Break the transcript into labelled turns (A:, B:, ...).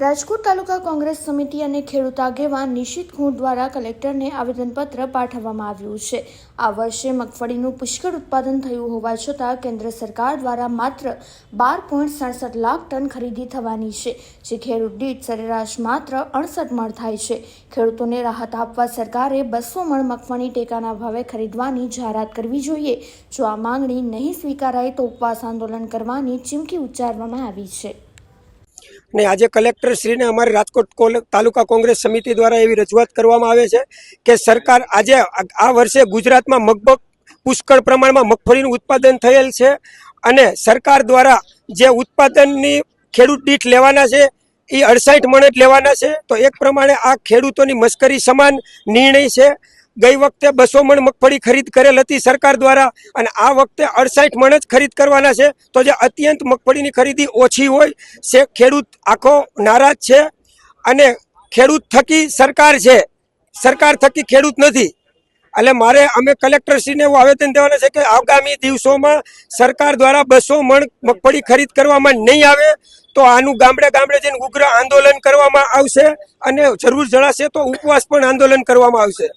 A: રાજકોટ તાલુકા કોંગ્રેસ સમિતિ અને ખેડૂત આગેવાન નિશિત ખૂંટ દ્વારા કલેક્ટરને આવેદનપત્ર પાઠવવામાં આવ્યું છે. આ વર્ષે મગફળીનું પુષ્કળ ઉત્પાદન થયું હોવા છતાં કેન્દ્ર સરકાર દ્વારા માત્ર બાર પોઈન્ટ સડસઠ લાખ ટન ખરીદી થવાની છે, જે ખેડૂત દીઠ સરેરાશ માત્ર અડસઠ મણ થાય છે. ખેડૂતોને રાહત આપવા સરકારે બસો મણ મગફળી ટેકાના ભાવે ખરીદવાની જાહેરાત કરવી જોઈએ. જો આ માંગણી નહીં સ્વીકારાય તો ઉપવાસ આંદોલન કરવાની ચીમકી ઉચ્ચારવામાં આવી છે.
B: ને આજે કલેક્ટર શ્રીને અમારી રાજકોટ તાલુકા કોંગ્રેસ સમિતિ દ્વારા એવી રજૂઆત કરવામાં આવે છે કે સરકાર આજે આ વર્ષે ગુજરાતમાં મગબગ પુષ્કળ પ્રમાણમાં મગફળીનું ઉત્પાદન થયેલ છે અને સરકાર દ્વારા જે ઉત્પાદનની ખેડૂત દીઠ લેવાના છે એ અડસાઠ મણ જ લેવાના છે. તો એક પ્રમાણે આ ખેડૂતોની મશ્કરી સમાન નિર્ણય છે. ગઈ વખતે બસો મણ મગફળી ખરીદ કરેલ હતી સરકાર દ્વારા અને આ વખતે અડસાઠ મણ જ ખરીદ કરવાના છે. તો જે અત્યંત મગફળીની ખરીદી ઓછી હોય છે ખેડૂત આખો નારાજ છે અને ખેડૂત થકી સરકાર છે. સરકાર થકી ખેડૂત નથી. એટલે મારે અમે કલેક્ટરશ્રીને એવું આવેદન દેવાના છે કે આગામી દિવસોમાં સરકાર દ્વારા બસો મણ મગફળી ખરીદ કરવામાં નહીં આવે, તો આનું ગામડે ગામડે જઈને ઉગ્ર આંદોલન કરવામાં આવશે અને જરૂર જણાશે તો ઉપવાસ પણ આંદોલન કરવામાં આવશે.